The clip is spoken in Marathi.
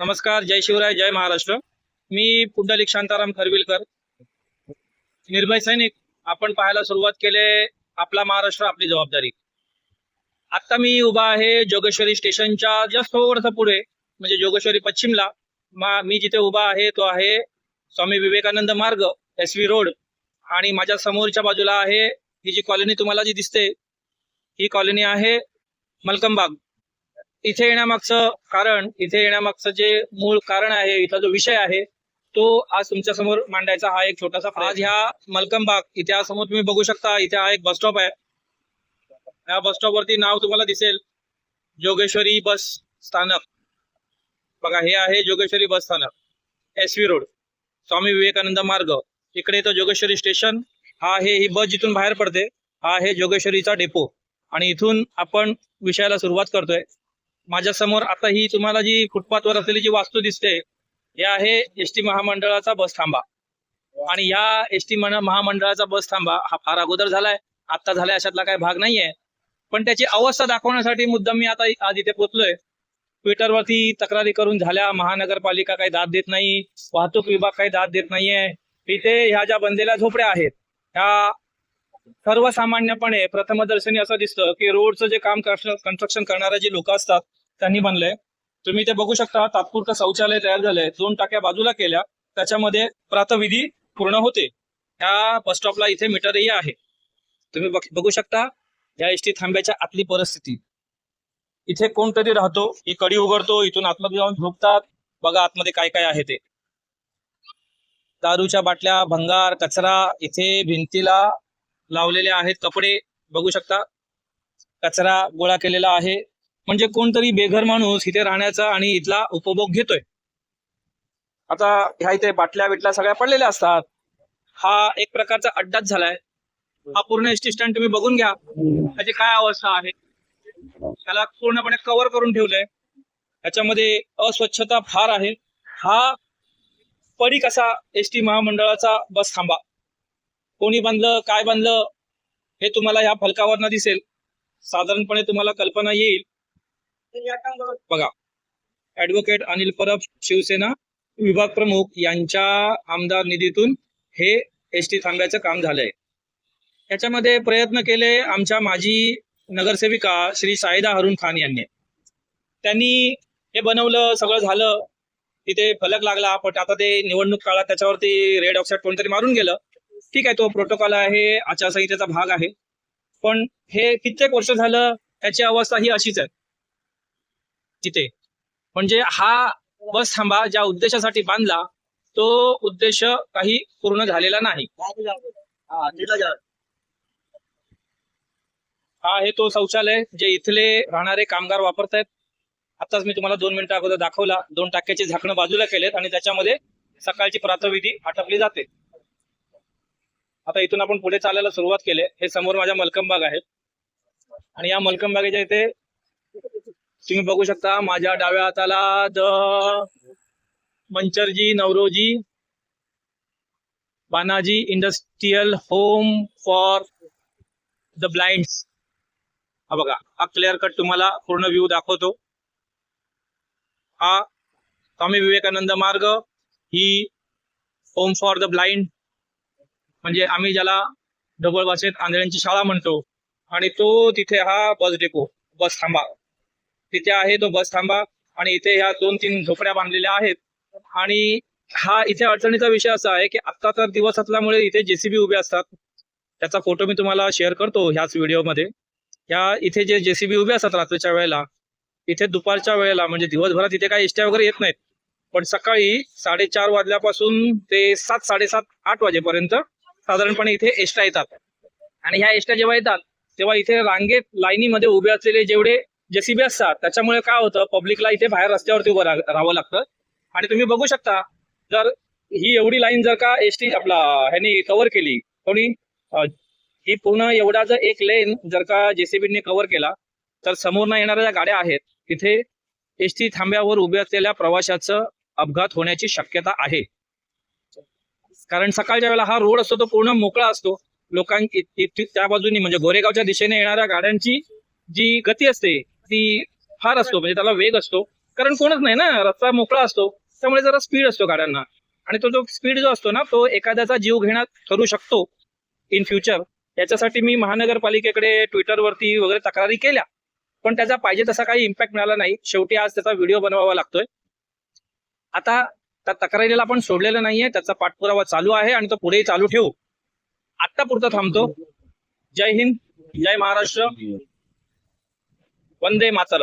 नमस्कार जय शिवराय जय महाराष्ट्र. मी पुंडलिक शांताराम खरविलकर. निर्भय सैनिक आपण पाहायला सुरुवात केले आपला महाराष्ट्र आपली जबाबदारी. आता मी उभा आहे जोगेश्वरी स्टेशनच्या जस्ट थोडंसं पुढे म्हणजे जोगेश्वरी पश्चिमला. मी जिथे उभा आहे तो आहे स्वामी विवेकानंद मार्ग एस व्ही रोड. आणि माझ्या समोरच्या बाजूला आहे ही जी कॉलनी तुम्हाला जी दिसते ही कॉलनी आहे मलकमबाग. इथे येण्यामागचं कारण इथे येण्यामागचं जे मूळ कारण आहे इथला जो विषय आहे तो आज तुमच्यासमोर मांडायचा हा एक छोटासा आज ह्या मलकमबाग इथे समोर तुम्ही बघू शकता इथे हा एक बस स्टॉप आहे. या बस स्टॉप वरती नाव तुम्हाला दिसेल जोगेश्वरी बस स्थानक. बघा हे आहे जोगेश्वरी बस स्थानक S V road Swami Vivekanand Marg. इकडे तो जोगेश्वरी स्टेशन हा आहे ही बस जिथून बाहेर पडते हा आहे जोगेश्वरीचा डेपो. आणि इथून आपण विषयाला सुरुवात करतोय. माझ्यासमोर आता ही तुम्हाला जी फुटपाथवर असलेली जी वास्तू दिसते हे आहे एस टी महामंडळाचा बस थांबा. आणि या एस टी महामंडळाचा बस थांबा हा फार अगोदर झालाय आता झालाय अशातला काही भाग नाहीये. पण त्याची अवस्था दाखवण्यासाठी मुद्दाम मी आता आज इथे पोचलोय. ट्विटरवरती तक्रारी करून झाल्या महानगरपालिका काही दाद देत नाही वाहतूक विभाग काही दाद देत नाहीये. इथे ह्या ज्या बनलेल्या झोपड्या आहेत ह्या सर्वसामान्यपणे प्रथमदर्शनी असं दिसतं की रोडचं जे काम कन्स्ट्रक्शन करणारे जे लोक असतात त्यांनी बनलंय. तुम्ही ते बघू शकता तात्पुरतं शौचालय तयार झालंय. दोन टाक्या बाजूला केल्या त्याच्यामध्ये प्रातविधी पूर्ण होते. ह्या बस स्टॉपला इथे मीटरही आहे. तुम्ही बघ- बघू शकता या एस टी थांब्याच्या आतली परिस्थिती. इथे कोणतरी राहतो ही कडी उघडतो इथून आतमध्ये जाऊन झोपतात. बघा आतमध्ये काय काय आहे ते. दारूच्या बाटल्या भंगार कचरा इथे भिंतीला लावलेले आहेत. कपडे बघू शकता. कचरा गोळा केलेला आहे. म्हणजे कोणतरी बेघर माणूस इथे राहण्याचा आणि इथला उपभोग घेतोय. आता ह्या इथे बाटल्या बिटल्या सगळ्या पडलेल्या असतात. हा एक प्रकारचा अड्डाच झालाय. हा पूर्ण एस टी स्टँड तुम्ही बघून घ्या. त्याची काय अवस्था आहे? त्याला पूर्णपणे कव्हर करून ठेवलंय. त्याच्यामध्ये अस्वच्छता फार आहे. हा पडी असा एस टी महामंडळाचा बस थांबा. कोणी बांधलं काय बांधलं हे तुम्हाला या फलकावरनं दिसेल. साधारणपणे तुम्हाला कल्पना येईल. बघा ऍडव्होकेट अनिल परब शिवसेना विभाग प्रमुख यांच्या आमदार निधीतून हे एस टी थांब्याचं काम झालंय. याच्यामध्ये प्रयत्न केले आमच्या माजी नगरसेविका श्री साईदा हरुण खान यांनी. त्यांनी हे बनवलं सगळं झालं. तिथे फलक लागला पण आता ते निवडणूक काळात त्याच्यावरती रेड ऑक्साईड कोणतरी मारून गेलं. ठीक आहे तो प्रोटोकॉल आहे आचारसंहितेचा भाग आहे. पण हे कित्येक वर्ष झालं त्याची अवस्था ही अशीच आहे. तिथे. म्हणजे हा बस थांबा ज्या उद्देशासाठी बांधला तो उद्देश काही पूर्ण झालेला नाही. हा आहे तो शौचालय जे इथले राहणारे कामगार वापरतायत. आताच मी तुम्हाला दोन मिनिटं अगोदर दाखवला. दोन टाक्याची झाकणं बाजूला केलेत आणि त्याच्यामध्ये सकाळची प्रातविधी आटपली जाते. आता इथून आपण पुढे चालायला सुरुवात केली. हे समोर माझ्या मलकमबाग आहे आणि या मलकमबागेच्या इथे तुम्ही बघू शकता माझ्या डाव्या हाताला the Mancherji Naoroji Banaji industrial home for the blind हा बघा हा क्लिअर कट तुम्हाला पूर्ण व्ह्यू दाखवतो. हा स्वामी विवेकानंद मार्ग ही होम फॉर द ब्लाइंड म्हणजे आम्ही ज्याला डबल भाषेत आंधळ्यांची शाळा म्हणतो. आणि तो तिथे हा बस डेपो बस थांबा. तिथे आहे तो बस थांबा आणि इथे ह्या दोन तीन झोपड्या बांधलेल्या आहेत. आणि हा इथे अडचणीचा विषय असा आहे की आता तर दिवस असल्यामुळे इथे जेसीबी उभे असतात. त्याचा फोटो मी तुम्हाला शेअर करतो ह्याच व्हिडिओमध्ये या इथे जे जेसीबी उभे असतात रात्रीच्या वेळेला इथे दुपारच्या वेळेला म्हणजे दिवसभरात इथे काही एसट्या वगैरे येत नाहीत. पण सकाळी साडेचार वाजल्यापासून ते सात साडेसात आठ वाजेपर्यंत साधारणपणे इथे एष्टा येतात. आणि ह्या एष्टा जेव्हा येतात तेव्हा इथे रांगेत लाईनीमध्ये उभे असलेले जेवढे जेसीबी असतात त्याच्यामुळे काय होतं पब्लिकला इथे बाहेर रस्त्यावरती उभं राहावं लागतं. आणि तुम्ही बघू शकता जर ही एवढी लाईन जर का एस टी आपला ह्यानी कव्हर केली कोणी ही पूर्ण एवढा जर एक लेन जर का जेसीबीने कव्हर केला तर समोरनं येणाऱ्या ज्या गाड्या आहेत तिथे एस टी थांब्यावर उभे असलेल्या प्रवाशाचं अपघात होण्याची शक्यता आहे. कारण सकाळच्या वेळेला हा रोड असतो तो पूर्ण मोकळा असतो. लोकां त्या बाजूनी म्हणजे गोरेगावच्या दिशेने येणाऱ्या गाड्यांची जी गती असते ती फार असतो म्हणजे त्याला वेग असतो. कारण कोणच नाही ना रस्ता मोकळा असतो त्यामुळे जरा स्पीड असतो गाड्यांना. आणि तो जो स्पीड जो असतो ना तो एखाद्याचा जीव घेण्यात ठरू शकतो इन फ्युचर याच्यासाठी मी महानगरपालिकेकडे ट्विटरवरती वगैरे तक्रारी केल्या. पण त्याचा पाहिजे तसा काही इम्पॅक्ट मिळाला नाही. शेवटी आज त्याचा व्हिडिओ बनवावा लागतोय. आता त्या तक्रारीला आपण सोडलेलं नाहीये. त्याचा पाठपुरावा चालू आहे आणि तो पुढेही चालू ठेवू. आत्ता पुरता थांबतो. जय हिंद जय महाराष्ट्र. वंदे मातर